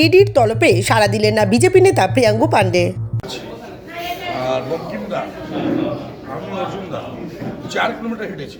ডিডির তলপে সাড়া দিলেন না বিজেপি নেতা প্রিয়াঙ্গু পান্ডে। চার কিলোমিটার হেঁটেছি।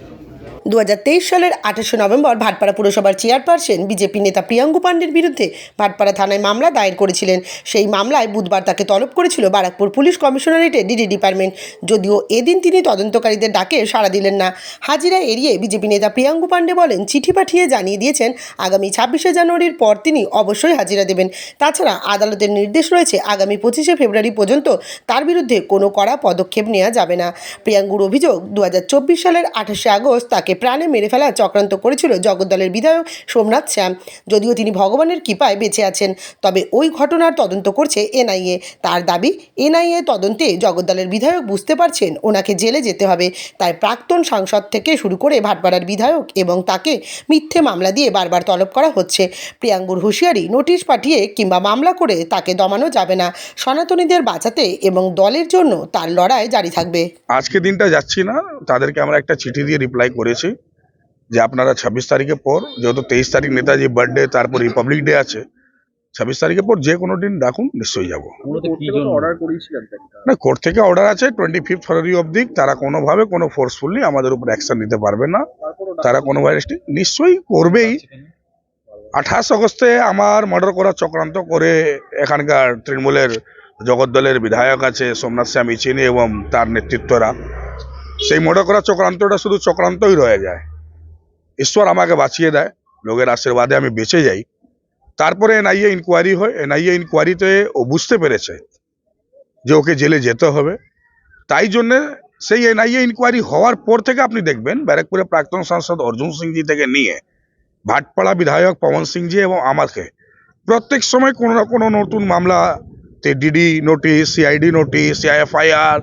দু হাজার তেইশ সালের আঠাশে নভেম্বর ভাটপাড়া পুরসভার চেয়ারপারসন বিজেপি নেতা প্রিয়াঙ্গু পাণ্ডের বিরুদ্ধে ভাটপাড়া থানায় মামলা দায়ের করেছিলেন। সেই মামলায় বুধবার তাকে তলব করেছিল বারাকপুর পুলিশ কমিশনারেটে ডিডি ডিপার্টমেন্ট। যদিও এদিন তিনি তদন্তকারীদের ডাকে সাড়া দিলেন না। হাজিরা এড়িয়ে বিজেপি নেতা প্রিয়াঙ্গু পাণ্ডে বলেন, চিঠি পাঠিয়ে জানিয়ে দিয়েছেন, আগামী ছাব্বিশে জানুয়ারির পর তিনি অবশ্যই হাজিরা দেবেন। তাছাড়া আদালতের নির্দেশ রয়েছে, আগামী পঁচিশে ফেব্রুয়ারি পর্যন্ত তার বিরুদ্ধে কোনো কড়া পদক্ষেপ নেওয়া যাবে না। প্রিয়াঙ্গুর অভিযোগ দু হাজার চব্বিশ সালের আঠাশে আগস্ট তাকে প্রাণে মেরে ফেলা চক্রান্ত করেছিল জগদ্দলের বিধায়ক সোমনাথ শ্যাম। যদিও তিনি ভগবানের কৃপায় বেঁচে আছেন, তবে ওই ঘটনার তদন্ত করছে এনআইএ। তার দাবি, এনআইএ তদন্তে জগদ্দলের বিধায়ক বুঝতে পারছেন ওনাকে জেলে যেতে হবে। তাই প্রাক্তন সাংসদ থেকে শুরু করে ভাটপাড়ার বিধায়ক এবং তাকে মিথ্যে মামলা দিয়ে বারবার তলব করা হচ্ছে। প্রিয়াঙ্গুর হুঁশিয়ারি, নোটিশ পাঠিয়ে কিংবা মামলা করে তাকে দমানো যাবে না। সনাতনীদের বাঁচাতে এবং দলের জন্য তার লড়াই জারি থাকবে। আজকে দিনটা যাচ্ছি না। তাদেরকে আমরা একটা চিঠি দিয়ে রিপ্লাই করেছি। যে আপনারা ছাব্বিশ তারিখের পর যেহেতু তেইশ তারিখ নেতাজি বার্থডে তারপর রিপাবলিক ডে আছে ছাব্বিশ তারিখের পর যে কোনো দিন ডাকুন নিশ্চয়ই যাব। না কোর্ট থেকে অর্ডার আছে টোয়েন্টি ফিফথ ফেব্রুয়ারি অবধি। তারা কোনোভাবে কোনো ফোর্সফুলি আমাদের উপর অ্যাকশন নিতে পারবে না। তারা কোনো ভাইরাসটি নিশ্চয়ই করবেই। আঠাশ আগস্টে আমার মার্ডার করার চক্রান্ত করে এখানকার তৃণমূলের জগদ্দলের বিধায়ক আছে সোমনাথ শ্যাম ইচিনি এবং তার নেতৃত্বরা। সেই মার্ডার করার চক্রান্তটা শুধু চক্রান্তই রয়ে যায়। ঈশ্বর আমাকে বাঁচিয়ে দেয়, লোকের আশীর্বাদে আমি বেঁচে যাই। তারপরে এনআইএ ইনকোয়ারি হয়, এনআইএ ইনকোয়ারিতে ও বুঝতে পেরেছে যে ওকে জেলে যেতে হবে। তাই জন্যে সেই এনআইএ ইনকোয়ারি হওয়ার পর থেকে আপনি দেখবেন, ব্যারাকপুরের প্রাক্তন সাংসদ অর্জুন সিংজি থেকে নিয়ে ভাটপাড়া বিধায়ক পবন সিংজি এবং আমাকে প্রত্যেক সময় কোনো না কোনো নতুন মামলা DD notice CID notice CI FIR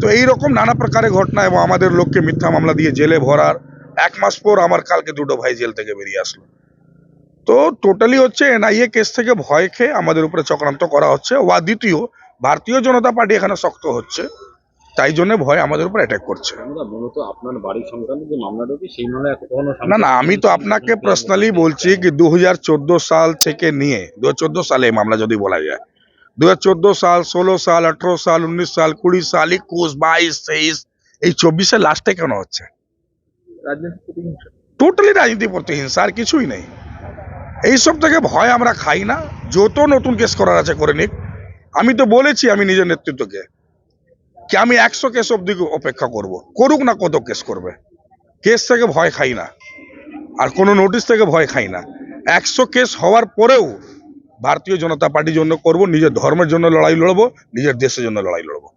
তো এইরকম নানা প্রকারের ঘটনা এবং আমাদের লোককে মিথ্যা মামলা দিয়ে জেলে ভরার এক মাস পর আমার কালকে দুটো ভাই জেল থেকে বেরিয়ে আসলো। তো টোটালি হচ্ছে এনআইএ কেস থেকে ভয় খেয়ে আমাদের উপরে চক্রান্ত করা হচ্ছে ওয়া দ্বিতীয় ভারতীয় জনতা পার্টি এখানে শক্ত হচ্ছে তাই জন্য ভয় আমাদের উপর অ্যাটাক করছে। না না আমি তো আপনাকে পার্সোনালি বলছি কি দু হাজার চোদ্দ সাল থেকে নিয়ে দু হাজার চোদ্দ সালে এই মামলা যদি বলা যায় দুই হাজার চোদ্দ সাল ষোলো সাল আঠারো সাল উনিশ সাল কুড়ি সাল একুশ বাইশ তেইশ এই চব্বিশে লাস্টে কেন হচ্ছে? টোটালি রাজনীতি প্রতিহিংসা আর কিছুই নেই। এইসব থেকে ভয় আমরা খাই না। যত নতুন কেস করার আছে করে নিক। আমি তো বলেছি আমি নিজের নেতৃত্বকে কি আমি একশো কেস অব্দি অপেক্ষা করব। করুক না কত কেস করবে। কেস থেকে ভয় খাই না। আর কোনো নোটিশ থেকে ভয় খাই না। একশো কেস হওয়ার পরেও ভারতীয় জনতা পার্টির জন্য করব, নিজের ধর্মের জন্য লড়াই লড়বো, নিজের দেশের জন্য লড়াই লড়বো।